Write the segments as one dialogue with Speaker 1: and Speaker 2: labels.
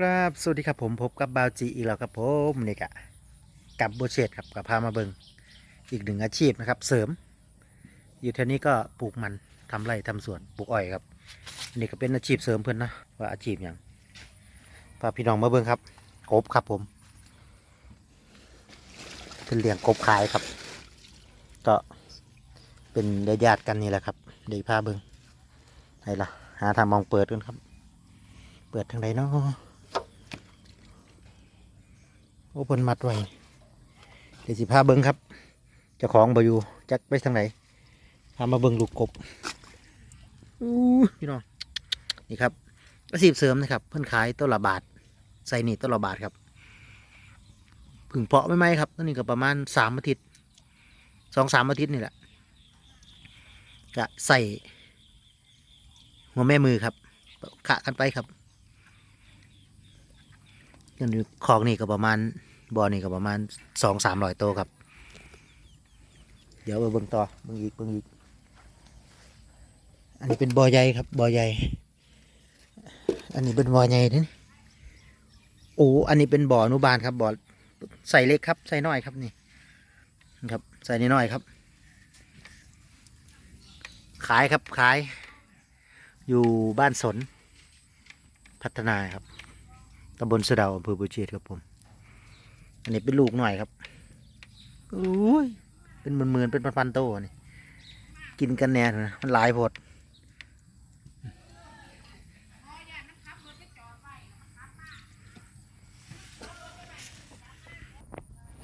Speaker 1: ครับสวัสดีครับผมพบกับบาวจีอีกแล้วครับผมนี่กะกับโบเชตครับกับพามาเบิงอีกหนึ่งอาชีพนะครับ เสริม อยู่แถวนี้ก็ปลูกมันทำไร่ทำสวนปลูกอ้อยครับนี่ก็เป็นอาชีพเสริมเพื่อนนะว่าอาชีพอย่างพาพี่น้องมาเบิงครับกบครับผมเป็นเลี้ยงกบขายครับ ก็เป็นญาติกันนี่แหละครับเดี๋ยวพาเบิงไหนล่ะหาทางมองเปิดกันครับ เปิดทางไหนเนาะ โอ้เพิ่นมัดไว้เดี๋ยวสิพาเบิ้งครับเจ้าของบอยู่จักไปทางไหนพามาเบิ้งลูกกบอู้พี่น้องนี่ครับอาชีพเสริมนะครับ เพิ่นขายต้นละบาทใส่นี่ต้นละบาทครับผึ่งเพาะไม่ไหมครับต้นนี้ก็ประมาณสามอาทิตย์สองสามอาทิตย์นี่แหละจะใส่หัวแม่มือครับขะกันไปครับ กันอยู่คลองนี่ก็ประมาณบ่อนี่ก็ประมาณสองสามร้อยโตวครับ เดี๋ยวไปเบิ่งต่อเบิ่งอีกเบิ่งอีก อันนี้เป็นบ่อใหญ่ครับบ่อใหญ่ อันนี้เป็นบ่อใหญ่นี่โอ้อันนี้เป็นบ่ออนุบาลครับบ่อใส่เล็กครับใส่น้อยครับนี่ครับใส่น้อยครับ ขายครับขาย อยู่บ้านสน พัฒนาครับ ตำบลสะเดาอำเภอบุเชษครับผม อันนี้เป็นลูกหน่อยครับอุ้ยเป็นหมื่นๆเป็นพันๆโตนี่กินกันแน่นะมันหลายโพด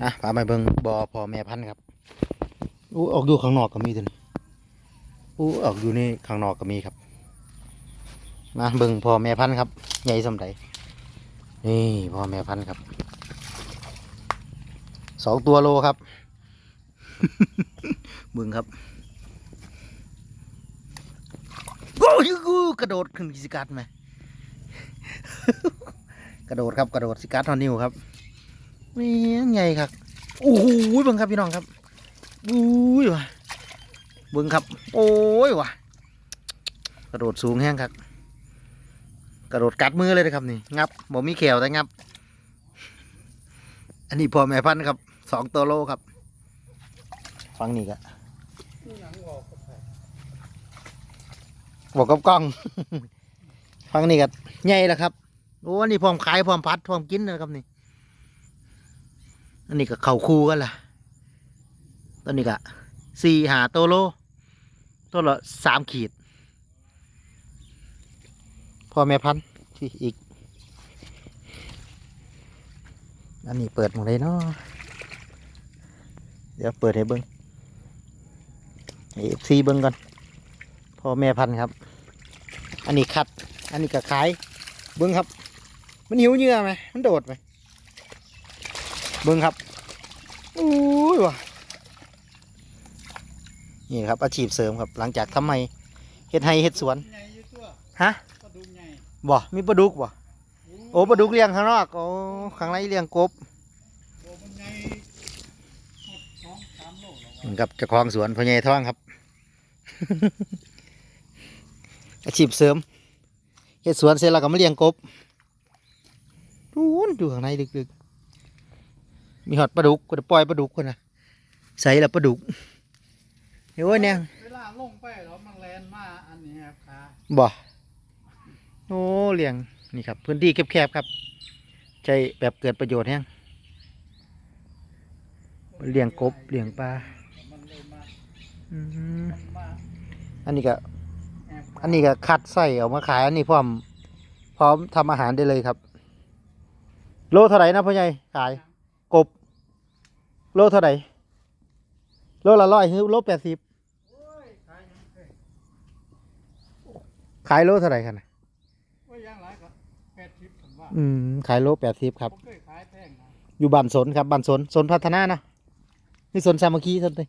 Speaker 1: อะพาไปเบิ่งบอพอแม่พันธุ์ครับอู้ออกอยู่ข้างนอกก็มีตัวนี้อู้ออกอยู่นี่ข้างนอกก็มีครับมาเบิ่งพอแม่พันธุ์ครับใหญ่สำใด นี่พ่อแม่พันธุ์ครับ สองตัวโลครับ มึงครับโอ้ยกูกระโดดขึ้นสิกัดไหม กระโดดครับกระโดดสิกัดทอนนิวครับนี่ไงครับโอ้โหเบิ่งครับพี่น้องครับอุ้ยว่ะเบิ่งครับ โอ้ยว่ะกระโดดสูงแห้งครับ กระโดดกัดมือเลยนะครับนี่งับบ่มีเขียวแต่งับ อันนี้พ่อแม่พันธุ์ครับสองตัวโลครับฟังนี่กะบอกกับกล้อง ฟังนี่กะใหญ่แล้วครับโอ้อันนี้พร้อมขายพร้อมพัดพร้อมกินนะครับนี่ อันนี้ก็เข่าคูกันล่ะตอนนี้กะสี่หาตัวโลตัวละสามขีด พ่อแม่พันธุ์ที่อีก อันนี้เปิดหมดเลยเนาะเดี๋ยวเปิดให้เบิ้งเอฟซีเบิ้งก่อนพ่อแม่พันธุ์ครับ อันนี้คัด อันนี้ก็ขาย เบิ้งครับ มันหิวเหงื่อไหมมันโดดไหมเบิ้งครับอู้ยว่ะนี่ครับอาชีพเสริมครับ หลังจากทำไมเฮ็ดไห้เฮ็ดสวนฮะ บ่ มีปลาดุกบ่ โอ้ปลาดุกเลี้ยงข้างนอก โอ้ข้างในเลี้ยงกบ
Speaker 2: โอ้มันใหญ่หมดสองสามโลแล้ว
Speaker 1: เหมือนกับเจ้าของสวนพ่อใหญ่ท้องครับ อาชีพเสริมเฮ็ดสวนเสร็จแล้วก็มาเลี้ยงกบดูนดูข้างในลึกๆ มีหอดปลาดุกก็จะปล่อยปลาดุกคนนะใส่แล้วปลาดุกเฮ้ยเนี่ย
Speaker 2: เวลาลงไปแล้วมันแลนมาอันนี้ครับขา
Speaker 1: บ่ โอ้เลี้ยงนี่ครับ พื้นที่แคบๆครับ ใช้แบบเกิดประโยชน์แฮงเลี้ยงกบเลี้ยงปลาอั
Speaker 2: น
Speaker 1: นี้ก็
Speaker 2: อบ
Speaker 1: อันนี้ก็คัดไส้ออกมาขาย อันนี้พร้อม พร้อมทำอาหารได้เลยครับ โลเท่าไหร่นะพ่อใหญ่ขาย กบ โลเท่าไหร่โลละร้อยหรือโลแปดสิบ
Speaker 2: ขาย
Speaker 1: โลเท่าไหร่กันนะ
Speaker 2: โอ้ยยังหลายก็แปดสิบผมว่า
Speaker 1: อืมขายโลแปดสิบครับ
Speaker 2: ผมเคยขายแพงนะ
Speaker 1: อยู่บ้านสนครับบ้านสนสนพัฒนานะนี่สนสามัคคีสนเลย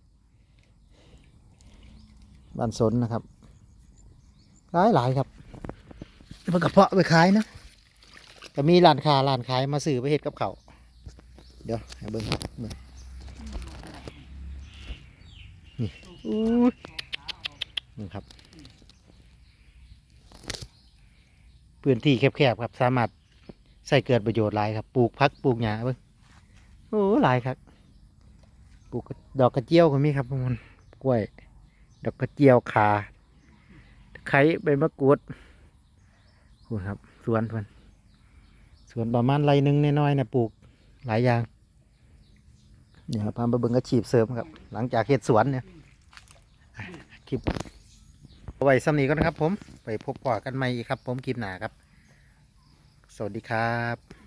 Speaker 1: บ้านสนนะครับหลายหลายครับมันกระเพาะไปขายนะก็มีร้านค้าร้านขายมาซื้อไปเฮ็ดกับเขาวเดี๋ยวให้เบิ้งครับเบิ่งนี่อู้ยนี่ครับพื้นที่แคบๆครับสามารถ ใส่เกิดประโยชน์หลายครับ ปลูกพักปลูกหญ้าเบิ่งโอ้หลายครับ ปลูกดอกกระเจียวก็มีครับทุกคนกล้วย ดอกกระเจียวขาไข่ใบมะกรูดคุณครับ สวนเพิ่นสวนประมาณไรหนึ่งน้อยๆนะปลูกหลายอย่างเนี่ยครับพามาเบิ่งอาชีพเสริมครับ หลังจากเฮ็ดสวนเนี่ยคลิปเอาไว้ซ้ำนี้ก็นะครับผม ไปพบปะกันใหม่อีกครับ ผมคลิปหนาครับ วัสดีครับ